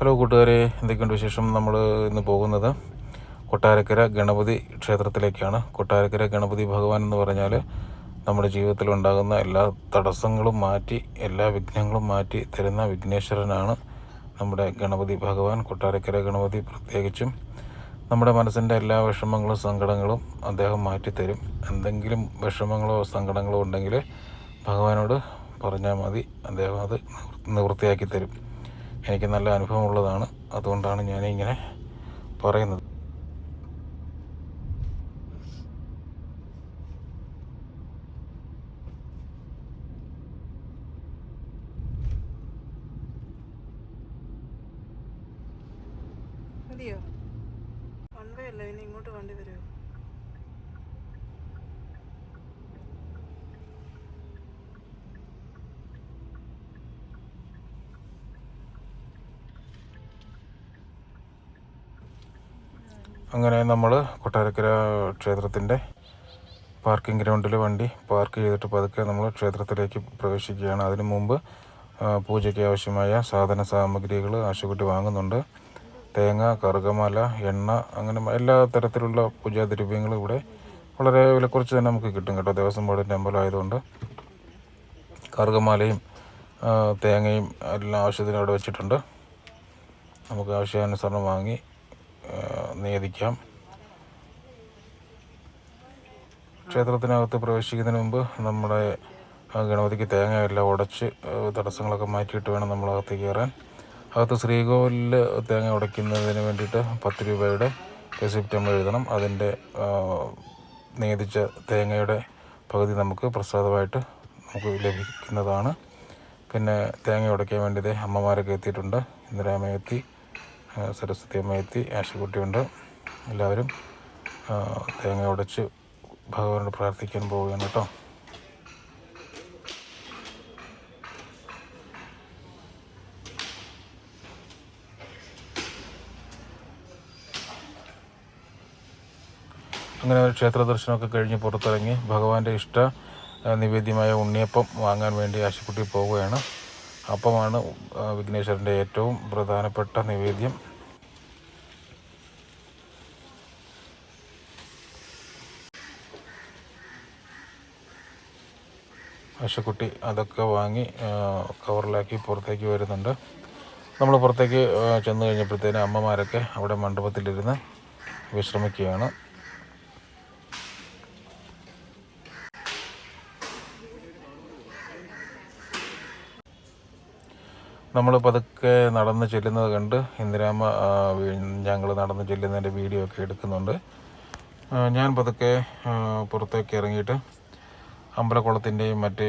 Hello കൂട്ടുകാരെ എന്തൊക്കെയുണ്ട് വിശേഷം? നമ്മൾ ഇന്ന് പോകുന്നത് കൊട്ടാരക്കര ഗണപതി ക്ഷേത്രത്തിലേക്കാണ്. കൊട്ടാരക്കര ഗണപതി ഭഗവാൻ എന്ന് പറഞ്ഞാൽ നമ്മുടെ ജീവിതത്തിൽ ഉണ്ടാകുന്ന എല്ലാ തടസ്സങ്ങളും മാറ്റി എല്ലാ വിഘ്നങ്ങളും മാറ്റി തരുന്ന വിഘ്നേശ്വരനാണ് നമ്മുടെ ഗണപതി ഭഗവാൻ. കൊട്ടാരക്കര ഗണപതി പ്രത്യേകിച്ചും നമ്മുടെ മനസ്സിന്റെ എല്ലാ വിഷമങ്ങളും സങ്കടങ്ങളും അദ്ദേഹം മാറ്റിത്തരും. എന്തെങ്കിലും വിഷമങ്ങളോ സങ്കടങ്ങളോ ഉണ്ടെങ്കിൽ ഭഗവാനോട് പറഞ്ഞാൽ മതി. അദ്ദേഹം അത് നിവൃത്തിയാക്കി തരും എനിക്ക് നല്ല അനുഭവമുള്ളതാണ്. അതുകൊണ്ടാണ് ഞാനിങ്ങനെ പറയുന്നത്. മതിയോ? വൺ വേ അല്ല ഇനി ഇങ്ങോട്ട് വണ്ടി വരുമോ അങ്ങനെ നമ്മൾ കൊട്ടാരക്കര ക്ഷേത്രത്തിന്റെ പാർക്കിംഗ് ഗ്രൗണ്ടിൽ വണ്ടി പാർക്ക് ചെയ്തിട്ട് പതുക്കെ നമ്മൾ ക്ഷേത്രത്തിലേക്ക് പ്രവേശിക്കുകയാണ്. അതിനു മുമ്പ് പൂജയ്ക്ക് ആവശ്യമായ സാധന സാമഗ്രികൾ ആശുപത്രി വാങ്ങുന്നുണ്ട്. തേങ്ങ കറുകമാല എണ്ണ അങ്ങനെ എല്ലാ തരത്തിലുള്ള പൂജാദ്രവ്യങ്ങളും ഇവിടെ വളരെ വിലക്കുറച്ച് തന്നെ നമുക്ക് കിട്ടും കേട്ടോ. ദേവസ്വം ബോർഡിന്റെ അമ്പലമായതുകൊണ്ട് കറുകമാലയും തേങ്ങയും എല്ലാം ആവശ്യത്തിന് അവിടെ വെച്ചിട്ടുണ്ട്. നമുക്ക് ആവശ്യാനുസരണം വാങ്ങി ആ, നിവേദിക്കാം ക്ഷേത്രത്തിനകത്ത് പ്രവേശിക്കുന്നതിന് മുമ്പ് നമ്മുടെ ഗണപതിക്ക് തേങ്ങയെല്ലാം ഉടച്ച് തടസ്സങ്ങളൊക്കെ മാറ്റിയിട്ട് വേണം നമ്മൾ അകത്തേക്ക് കയറാൻ. അകത്ത് ശ്രീകോവിലിൽ തേങ്ങ ഉടയ്ക്കുന്നതിന് വേണ്ടിയിട്ട് പത്ത് രൂപയുടെ റെസിപ്റ്റ് നമ്മൾ എഴുതണം. അതിന്റെ നിയതിച്ച തേങ്ങയുടെ പകുതി നമുക്ക് പ്രസാദമായിട്ട് നമുക്ക് ലഭിക്കുന്നതാണ്. പിന്നെ തേങ്ങ ഉടയ്ക്കാൻ വേണ്ടി അമ്മമാരൊക്കെ എത്തിയിട്ടുണ്ട്. ഇന്ദിരാമ്മ എത്തി ആ, സരസ്വതി അമ്മ എത്തി ആശുകുട്ടിയുണ്ട് എല്ലാവരും തേങ്ങ ഉടച്ച് ഭഗവാനോട് പ്രാർത്ഥിക്കാൻ പോവുകയാണ് കേട്ടോ. അങ്ങനെ ക്ഷേത്ര ദർശനമൊക്കെ കഴിഞ്ഞ് പുറത്തിറങ്ങി ഭഗവാന്റെ ഇഷ്ട നിവേദ്യമായ ഉണ്ണിയപ്പം വാങ്ങാൻ വേണ്ടി ആശുപത്രി പോവുകയാണ്. അപ്പമാണ് വിഘ്നേശ്വരന്റെ ഏറ്റവും പ്രധാനപ്പെട്ട നിവേദ്യം. പശുക്കുട്ടി അതൊക്കെ വാങ്ങി കവറിലാക്കി പുറത്തേക്ക് വരുന്നുണ്ട്. നമ്മൾ പുറത്തേക്ക് ചെന്ന് കഴിഞ്ഞപ്പോഴത്തേനും അമ്മമാരൊക്കെ അവിടെ മണ്ഡപത്തിലിരുന്ന് വിശ്രമിക്കുകയാണ്. നമ്മൾ പതുക്കെ നടന്ന് ചെല്ലുന്നത് കണ്ട് ഇന്ദിരാമ്മ ഞങ്ങൾ നടന്ന് ചെല്ലുന്നതിന്റെ വീഡിയോ ഒക്കെ എടുക്കുന്നുണ്ട്. ഞാൻ പതുക്കെ പുറത്തേക്ക് ഇറങ്ങിയിട്ട് അമ്പലക്കുളത്തിന്റെയും മറ്റ്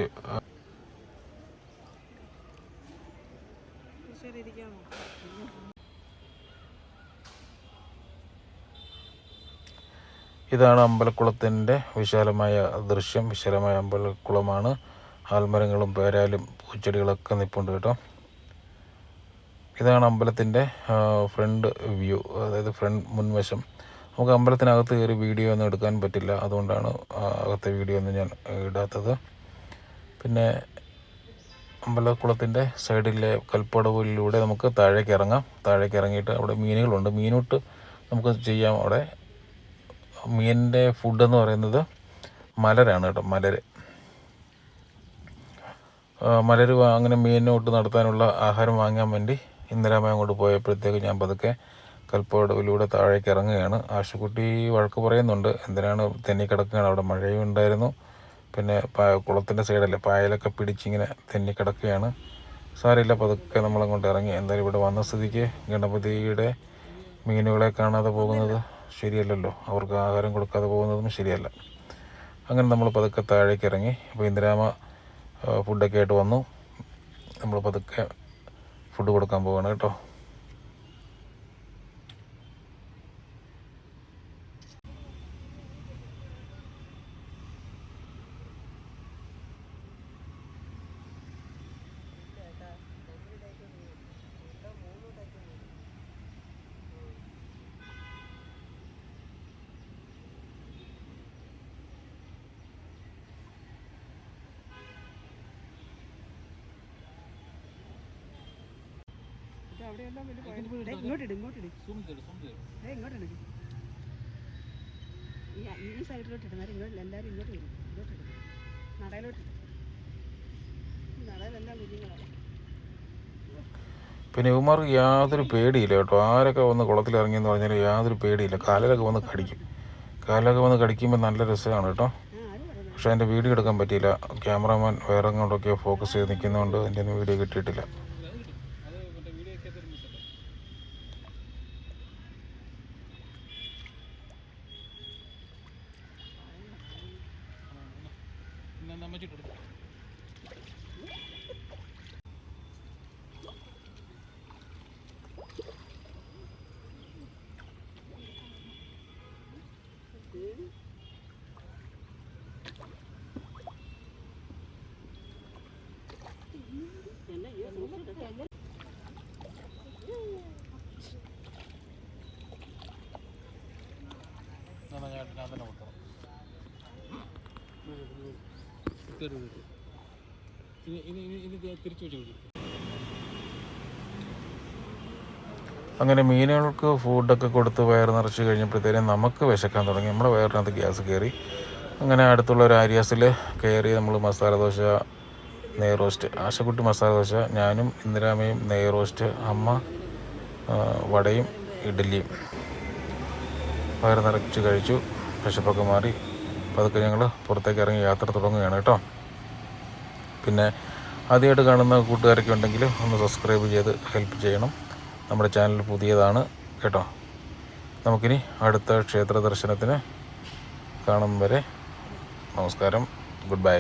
ഇതാണ് അമ്പലക്കുളത്തിന്റെ വിശാലമായ ദൃശ്യം. വിശാലമായ അമ്പലക്കുളമാണ്. ആൽമരങ്ങളും പേരാലും പൂച്ചെടികളൊക്കെ നിൽപ്പുണ്ട് കേട്ടോ. ഇതാണ് അമ്പലത്തിന്റെ ഫ്രണ്ട് വ്യൂ അതായത് ഫ്രണ്ട് മുൻവശം. നമുക്ക് അമ്പലത്തിനകത്ത് കയറി വീഡിയോ ഒന്നും എടുക്കാൻ പറ്റില്ല. അതുകൊണ്ടാണ് അകത്തെ വീഡിയോ ഒന്നും ഞാൻ ഇടാത്തത്. പിന്നെ അമ്പലക്കുളത്തിന്റെ സൈഡിലെ കൽപ്പടവിലൂടെ നമുക്ക് താഴേക്ക് ഇറങ്ങാം. താഴേക്ക് ഇറങ്ങിയിട്ട് അവിടെ മീനുകളുണ്ട്. മീനൂട്ട് നമുക്ക് ചെയ്യാം അവിടെ. മീനിന്റെ ഫുഡ് എന്ന് പറയുന്നത് മലരാണ് കേട്ടോ മലര്. മലര് അങ്ങനെ മീനോട്ട് നടത്താനുള്ള ആഹാരം വാങ്ങാൻ വേണ്ടി ഇന്ദിരാമ അങ്ങോട്ട് പോയപ്പോഴത്തേക്ക് ഞാൻ പതുക്കെ കൽപ്പടവിലൂടെ താഴേക്ക് ഇറങ്ങുകയാണ്. ആശുക്കുട്ടി വഴക്ക് പറയുന്നുണ്ട്. എന്തിനാണ് തെന്നി കിടക്കുകയാണ്? അവിടെ മഴയും ഉണ്ടായിരുന്നു. പിന്നെ കുളത്തിന്റെ സൈഡല്ലേ പായലൊക്കെ പിടിച്ചിങ്ങനെ തെന്നി കിടക്കുകയാണ്. സാരമില്ല പതുക്കെ നമ്മളങ്ങോട്ട് ഇറങ്ങി. എന്തായാലും ഇവിടെ വന്ന സ്ഥിതിക്ക് ഗണപതിയുടെ മീനുകളെ കാണാതെ പോകുന്നത് ശരിയല്ലല്ലോ. അവർക്ക് ആഹാരം കൊടുക്കാതെ പോകുന്നതും ശരിയല്ല. അങ്ങനെ നമ്മൾ പതുക്കെ താഴേക്ക് ഇറങ്ങി. അപ്പോൾ ഇന്ദിരാമ ഫുഡൊക്കെ ആയിട്ട് വന്നു. നമ്മൾ പതുക്കെ ഫുഡ് കൊടുക്കാൻ പോവാണ് കേട്ടോ. അവിടെയെല്ലാം വലിയ പോയത് ദേ, ഇങ്ങോട്ടിട് ഇങ്ങോട്ടിട്. ദേ, ഇങ്ങോട്ടിട്. ഈ ഈ സൈഡിലോട്ട് ഇടുന്നേരം ഇങ്ങോട്ട് എല്ലാവരും ഇങ്ങോട്ട് വരും. ഇങ്ങോട്ട് ഇടും നടയിലോട്ട് നടയിലെല്ലാം കുഞ്ഞുങ്ങളാണ് പിന്നെ ഇവന്മാർക്ക് യാതൊരു പേടിയില്ല കേട്ടോ. ആരൊക്കെ വന്ന് കുളത്തിൽ ഇറങ്ങിയെന്ന് പറഞ്ഞാൽ യാതൊരു പേടിയില്ല. കാലിലൊക്കെ വന്ന് കടിക്കും. കാലിലൊക്കെ വന്ന് കടിക്കുമ്പോൾ നല്ല രസമാണ് കേട്ടോ. പക്ഷേ അതിന്റെ വീഡിയോ എടുക്കാൻ പറ്റിയില്ല. ക്യാമറമാൻ വേറെ എങ്ങോട്ടൊക്കെയോ ഫോക്കസ് ചെയ്ത് നിൽക്കുന്നതുകൊണ്ട് എന്റെ ഒന്നും വീഡിയോ കിട്ടിയിട്ടില്ല. എന്നാൽ നമ്മച്ചിട്ടെടുക്കാം തന്നെ കൊടുക്കണം. അങ്ങനെ മീനുകൾക്ക് ഫുഡൊക്കെ കൊടുത്ത് വയർ നിറച്ച് കഴിഞ്ഞപ്പോഴത്തേനും നമുക്ക് വിശക്കാൻ തുടങ്ങി. നമ്മുടെ വയറിനകത്ത് ഗ്യാസ് കയറി. അങ്ങനെ അടുത്തുള്ള ഒരു ആരിയാസിൽ കയറി നമ്മൾ മസാല ദോശ നെയ് റോസ്റ്റ്. ആശക്കുട്ടി മസാല ദോശ ഞാനും ഇന്ദിരാമയും നെയ് റോസ്റ്റ് അമ്മ വടയും ഇഡ്ഡലിയും. വയർ നിറച്ച് കഴിച്ചു. വിശപ്പൊക്കെ മാറി. പതുക്കെ ഞങ്ങൾ പുറത്തേക്ക് ഇറങ്ങി യാത്ര തുടങ്ങുകയാണ് കേട്ടോ. പിന്നെ ആദ്യമായിട്ട് കാണുന്ന കൂട്ടുകാരൊക്കെ ഉണ്ടെങ്കിൽ ഒന്ന് സബ്സ്ക്രൈബ് ചെയ്ത് ഹെൽപ്പ് ചെയ്യണം. നമ്മുടെ ചാനൽ പുതിയതാണ് കേട്ടോ. നമുക്കിനി അടുത്ത ക്ഷേത്ര ദർശനത്തിന് കാണും വരെ നമസ്കാരം. Good bye